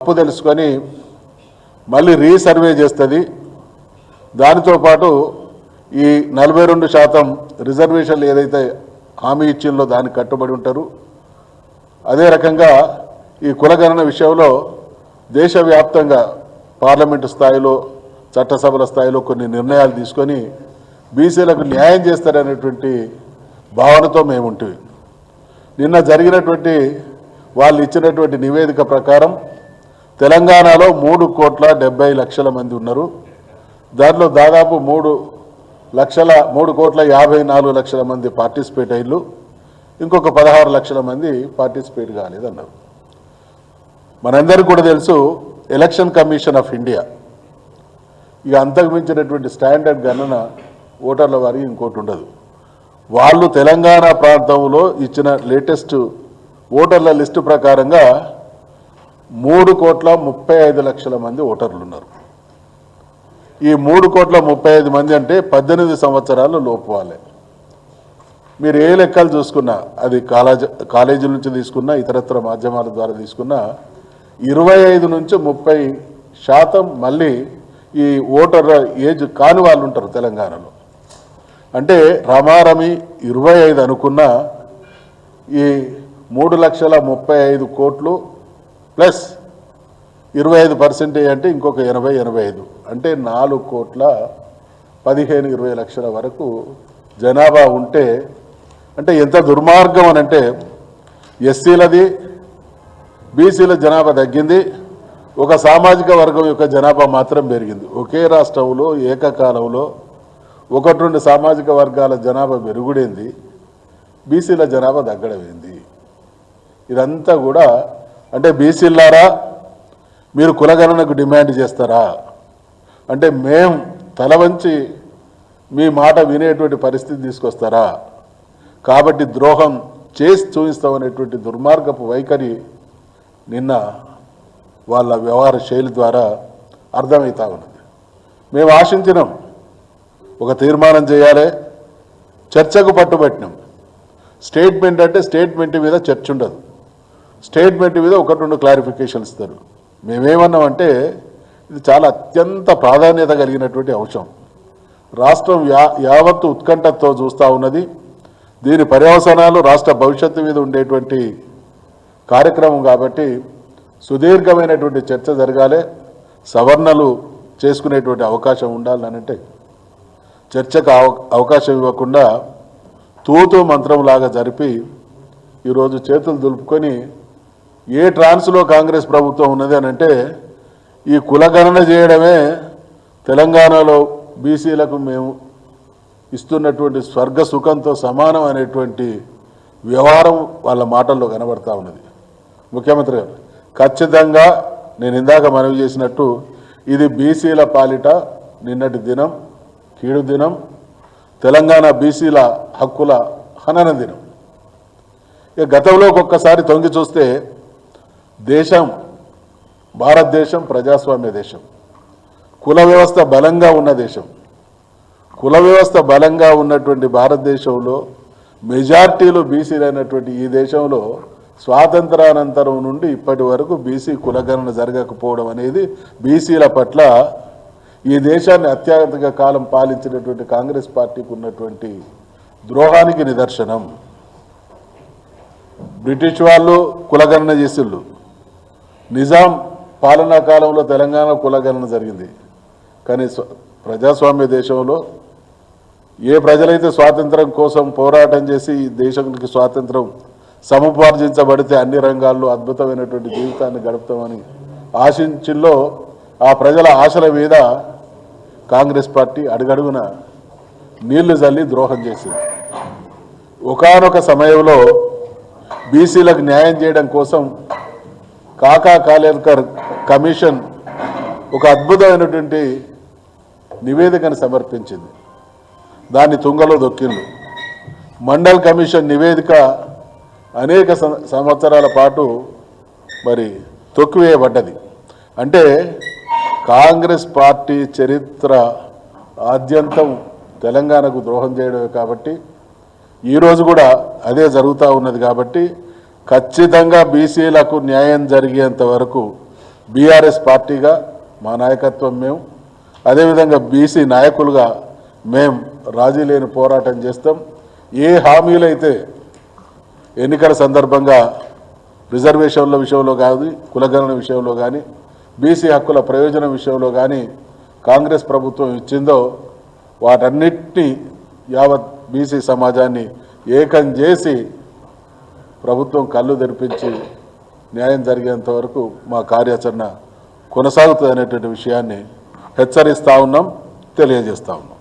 తప్పు తెలుసుకొని మళ్ళీ రీసర్వే చేస్తుంది. దానితో పాటు ఈ నలభై రెండు శాతం రిజర్వేషన్లు ఏదైతే హామీ ఇచ్చిందో దానికి కట్టుబడి ఉంటారు. అదే రకంగా ఈ కులగణన విషయంలో దేశవ్యాప్తంగా పార్లమెంటు స్థాయిలో చట్టసభల స్థాయిలో కొన్ని నిర్ణయాలు తీసుకొని బీసీలకు న్యాయం చేస్తారనేటువంటి భావనతో మేము ఉంటుంది నిన్న జరిగినటువంటి వాళ్ళు ఇచ్చినటువంటి నివేదిక ప్రకారం తెలంగాణలో మూడు కోట్ల డెబ్బై లక్షల మంది ఉన్నారు. దాంట్లో దాదాపు మూడు లక్షల మూడు కోట్ల యాభై నాలుగు లక్షల మంది పార్టిసిపేట్ అయ్యారు ఇంకొక పదహారు లక్షల మంది పార్టిసిపేట్ కాలేదన్నారు. మనందరికీ కూడా తెలుసు ఎలక్షన్ కమిషన్ ఆఫ్ ఇండియా. ఇక అంతకు మించినటువంటి స్టాండర్డ్ గణన ఓటర్ల వారికి ఇంకోటి ఉండదు. వాళ్ళు తెలంగాణ ప్రాంతంలో ఇచ్చిన లేటెస్ట్ ఓటర్ల లిస్టు ప్రకారంగా మూడు కోట్ల ముప్పై ఐదు లక్షల మంది ఓటర్లు ఉన్నారు. ఈ మూడు కోట్ల ముప్పై ఐదు మంది అంటే పద్దెనిమిది సంవత్సరాలు లోపు వాళ్ళే. మీరు ఏ లెక్కలు చూసుకున్నా అది కాలేజ్ కాలేజీ నుంచి తీసుకున్నా ఇతరత్ర మాధ్యమాల ద్వారా తీసుకున్నా ఇరవై ఐదు నుంచి ముప్పై శాతం మళ్ళీ ఈ ఓటర్ ఏజ్ కాని వాళ్ళు ఉంటారు తెలంగాణలో. అంటే రమారమి ఇరవై ఐదు అనుకున్న ఈ మూడు లక్షల ముప్పై ఐదు కోట్లు ప్లస్ ఇరవై ఐదు పర్సెంటేజ్ అంటే ఇంకొక ఎనభై ఎనభై ఐదు. అంటే నాలుగు కోట్ల పదిహేను ఇరవై లక్షల వరకు జనాభా ఉంటే అంటే ఎంత దుర్మార్గం అని అంటే ఎస్సీలది బీసీల జనాభా తగ్గింది ఒక సామాజిక వర్గం యొక్క జనాభా మాత్రం పెరిగింది. ఒకే రాష్ట్రంలో ఏకకాలంలో ఒకటి రెండు సామాజిక వర్గాల జనాభా పెరుగుడైంది బీసీల జనాభా తగ్గడమైంది. ఇదంతా కూడా అంటే బీసీలారా మీరు కులగణనకు డిమాండ్ చేస్తారా? అంటే మేం తల వంచి మీ మాట వినేటువంటి పరిస్థితి తీసుకొస్తారా? కాబట్టి ద్రోహం చేసి చూపిస్తామనేటువంటి దుర్మార్గపు వైఖరి నిన్న వాళ్ళ వ్యవహార శైలి ద్వారా అర్థమవుతా ఉన్నది. మేము ఆశించినాం ఒక తీర్మానం చేయాలి చర్చకు పట్టుబట్టినాం. స్టేట్మెంట్ అంటే స్టేట్మెంట్ మీద చర్చ ఉండదు స్టేట్మెంట్ మీద ఒకటి రెండు క్లారిఫికేషన్ ఇస్తారు. మేమేమన్నామంటే ఇది చాలా అత్యంత ప్రాధాన్యత కలిగినటువంటి అంశం. రాష్ట్రం యా యావత్తు ఉత్కంఠతో చూస్తూ ఉన్నది. దీని పర్యవసనాలు రాష్ట్ర భవిష్యత్తు మీద ఉండేటువంటి కార్యక్రమం కాబట్టి సుదీర్ఘమైనటువంటి చర్చ జరగాలి. సవరణలు చేసుకునేటువంటి అవకాశం ఉండాలని అంటే చర్చకు అవ అవకాశం ఇవ్వకుండా తూతూ మంత్రంలాగా జరిపి ఈరోజు చేతులు దులుపుకొని ఏ ట్రాన్స్లో కాంగ్రెస్ ప్రభుత్వం ఉన్నది అని అంటే ఈ కులగణన చేయడమే తెలంగాణలో బీసీలకు మేము ఇస్తున్నటువంటి స్వర్గ సుఖంతో సమానం అనేటువంటి వ్యవహారం వాళ్ళ మాటల్లో కనబడతా ఉన్నది. ముఖ్యమంత్రి గారు ఖచ్చితంగా నేను ఇందాక మనవి చేసినట్టు ఇది బీసీల పాలిట నిన్నటి దినం కీడు దినం తెలంగాణ బీసీల హక్కుల హనన దినం. ఇక గతంలోకి ఒక్కసారి తొంగి చూస్తే దేశం భారతదేశం ప్రజాస్వామ్య దేశం. కుల వ్యవస్థ బలంగా ఉన్న దేశం. కుల వ్యవస్థ బలంగా ఉన్నటువంటి భారతదేశంలో మెజార్టీలు బీసీలు అయినటువంటి ఈ దేశంలో స్వాతంత్రానంతరం నుండి ఇప్పటి వరకు బీసీ కులగణన జరగకపోవడం అనేది బీసీల పట్ల ఈ దేశాన్ని అత్యధిక కాలం పాలించినటువంటి కాంగ్రెస్ పార్టీకి ఉన్నటువంటి ద్రోహానికి నిదర్శనం. బ్రిటిష్ వాళ్ళు కులగణన చేసిళ్ళు. నిజాం పాలనా కాలంలో తెలంగాణ కులగణన జరిగింది. కానీ స్వ- ప్రజాస్వామ్య దేశంలో ఏ ప్రజలైతే స్వాతంత్రం కోసం పోరాటం చేసి ఈ దేశానికి స్వాతంత్రం సముపార్జించబడితే అన్ని రంగాల్లో అద్భుతమైనటువంటి జీవితాన్ని గడుపుతామని ఆశించిల్లో ఆ ప్రజల ఆశల మీద కాంగ్రెస్ పార్టీ అడుగడుగున నీళ్ళు జల్లి ద్రోహం చేసింది. ఒకనొక సమయంలో బీసీలకు న్యాయం చేయడం కోసం కాకా కాలేకర్ కమిషన్ ఒక అద్భుతమైనటువంటి నివేదికను సమర్పించింది. దాన్ని తుంగలో దొక్కిండు మండల్ కమిషన్ నివేదిక అనేక సంవత్సరాల పాటు మరి తొక్కివేయబడ్డది. అంటే కాంగ్రెస్ పార్టీ చరిత్ర ఆద్యంతం తెలంగాణకు ద్రోహం చేయడమే కాబట్టి ఈరోజు కూడా అదే జరుగుతూ ఉన్నది కాబట్టి ఖచ్చితంగా బీసీలకు న్యాయం జరిగేంత వరకు బీఆర్ఎస్ పార్టీగా మా నాయకత్వం మేము అదేవిధంగా బీసీ నాయకులుగా మేం రాజీ లేని పోరాటం చేస్తాం. ఏ హామీలైతే ఎన్నికల సందర్భంగా రిజర్వేషన్ల విషయంలో కానీ కులగణన విషయంలో కానీ బీసీ హక్కుల ప్రయోజనం విషయంలో కానీ కాంగ్రెస్ ప్రభుత్వం ఇచ్చిందో వాటన్నిటినీ యావత్ బీసీ సమాజాన్ని ఏకం చేసి ప్రభుత్వం కళ్ళు తెరిపించి న్యాయం జరిగేంత వరకు మా కార్యాచరణ కొనసాగుతుంది అనేటువంటి విషయాన్ని హెచ్చరిస్తూ ఉన్నాం తెలియజేస్తూ ఉన్నాం.